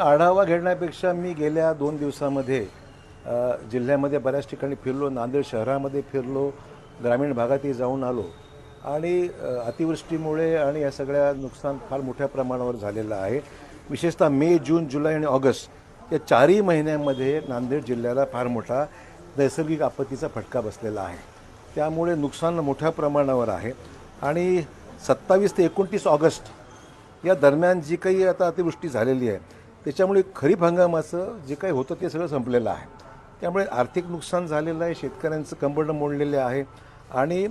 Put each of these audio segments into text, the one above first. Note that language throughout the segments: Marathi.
आढावा घेण्यापेक्षा मी गेल्या दोन दिवसामध्ये जिल्ह्यामध्ये बऱ्याच ठिकाणी फिरलो नांदेड शहरामध्ये फिरलो ग्रामीण भागातही जाऊन आलो. आणि अतिवृष्टीमुळे आणि या सगळ्या नुकसान फार मोठ्या प्रमाणावर झालेलं आहे. विशेषतः मे जून जुलै आणि ऑगस्ट या चारही महिन्यांमध्ये नांदेड जिल्ह्याला फार मोठा नैसर्गिक आपत्तीचा फटका बसलेला आहे. त्यामुळे नुकसान मोठ्या प्रमाणावर आहे. आणि सत्तावीस ते एकोणतीस ऑगस्ट या दरम्यान जी काही आता अतिवृष्टी झालेली आहे त्याच्यामुळे खरीप हंगामाचं जे काही होतं ते सगळं संपलेलं आहे. त्यामुळे आर्थिक नुकसान झालेलं आहे शेतकऱ्यांचं कंबरडं मोडलेले आहे आणि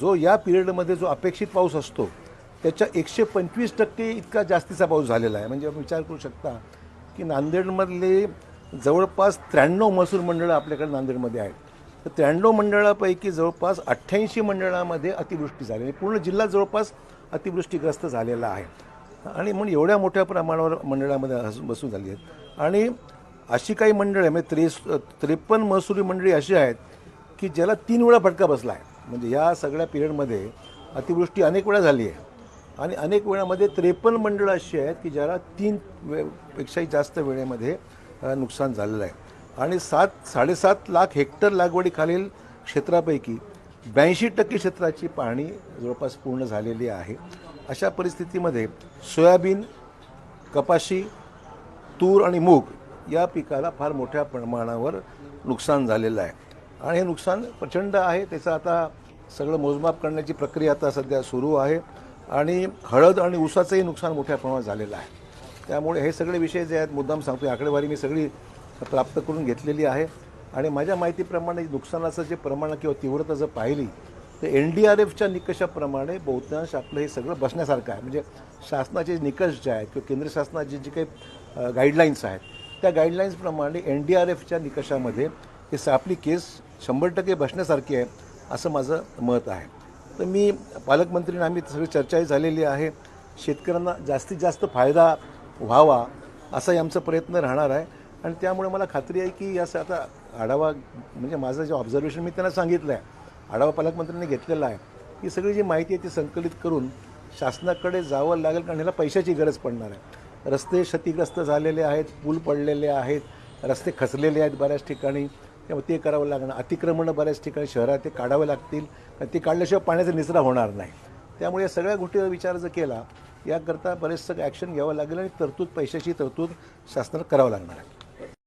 जो या पिरियडमध्ये जो अपेक्षित पाऊस असतो त्याच्या एकशे पंचवीस टक्के इतका जास्तीचा पाऊस झालेला आहे. म्हणजे आपण विचार करू शकता की नांदेडमधले जवळपास त्र्याण्णव महसूल मंडळं आपल्याकडे नांदेडमध्ये आहेत. तर त्र्याण्णव मंडळापैकी जवळपास अठ्ठ्याऐंशी मंडळामध्ये अतिवृष्टी झाली आणि पूर्ण जिल्हा जवळपास अतिवृष्टीग्रस्त झालेला आहे. आणि म्हणून एवढ्या मोठ्या प्रमाणावर मंडळामध्ये हस- बसून झाली आहेत. आणि अशी काही मंडळं आहे म्हणजे त्रेस त्रेपन्न महसुली मंडळी अशी आहेत की ज्याला तीन वेळा फटका बसला आहे. म्हणजे या सगळ्या पिरियडमध्ये अतिवृष्टी अनेक वेळा झाली आहे. आणि अनेक वेळामध्ये त्रेपन्न मंडळं अशी आहेत की ज्याला तीन वे पेक्षाही जास्त वेळेमध्ये नुकसान झालेलं आहे. आणि सात साडेसात लाख हेक्टर लागवडीखालील क्षेत्रापैकी ब्याऐंशी टक्के क्षेत्राची पाहणी जवळपास पूर्ण झालेली आहे. अशा परिस्थितीमध्ये सोयाबीन कपाशी तूर आणि मूग या पिकाला फार मोठ्या प्रमाणावर नुकसान झालेलं आहे. आणि हे नुकसान प्रचंड आहे. त्याचं आता सगळं मोजमाप करण्याची प्रक्रिया आता सध्या सुरू आहे. आणि हळद आणि ऊसाचंही नुकसान मोठ्या प्रमाणात झालेलं आहे. त्यामुळे हे सगळे विषय जे आहेत मुद्दाम सांगतो आकडेवारी मी सगळी प्राप्त करून घेतलेली आहे. आणि माझ्या माहितीप्रमाणे नुकसानाचं जे प्रमाण किंवा तीव्रता जर पाहिली तर एन डी आर एफच्या निकषाप्रमाणे बहुतांश आपलं हे सगळं बसण्यासारखं आहे. म्हणजे शासनाचे निकष जे आहेत किंवा केंद्र शासनाचे जे काही गाईडलाईन्स आहेत त्या गाईडलाईन्सप्रमाणे एन डी आर एफच्या निकषामध्ये हे आपली केस शंभर टक्के बसण्यासारखी आहे असं माझं मत आहे. तर मी पालकमंत्रीने आम्ही सगळी चर्चाही झालेली आहे. शेतकऱ्यांना जास्तीत जास्त फायदा व्हावा असाही आमचा प्रयत्न राहणार आहे. आणि त्यामुळे मला खात्री आहे की याचा आता आढावा म्हणजे माझं जे ऑब्झर्वेशन मी त्यांना सांगितलं आहे आढावा पालकमंत्र्यांनी घेतलेला आहे. ही सगळी जी माहिती आहे ती संकलित करून शासनाकडे जावं लागेल कारण ह्याला पैशाची गरज पडणार आहे. रस्ते क्षतिग्रस्त झालेले आहेत पूल पडलेले आहेत रस्ते खचलेले आहेत बऱ्याच ठिकाणी. त्यामुळे ते करावं लागणार. अतिक्रमणं बऱ्याच ठिकाणी शहरात ते काढावे लागतील. आणि ते काढल्याशिवाय पाण्याचा निचरा होणार नाही. त्यामुळे या सगळ्या गोष्टीचा विचार जर केला याकरता बरेचसं ॲक्शन घ्यावं लागेल आणि तरतूद पैशाची तरतूद शासनाला करावं लागणार आहे.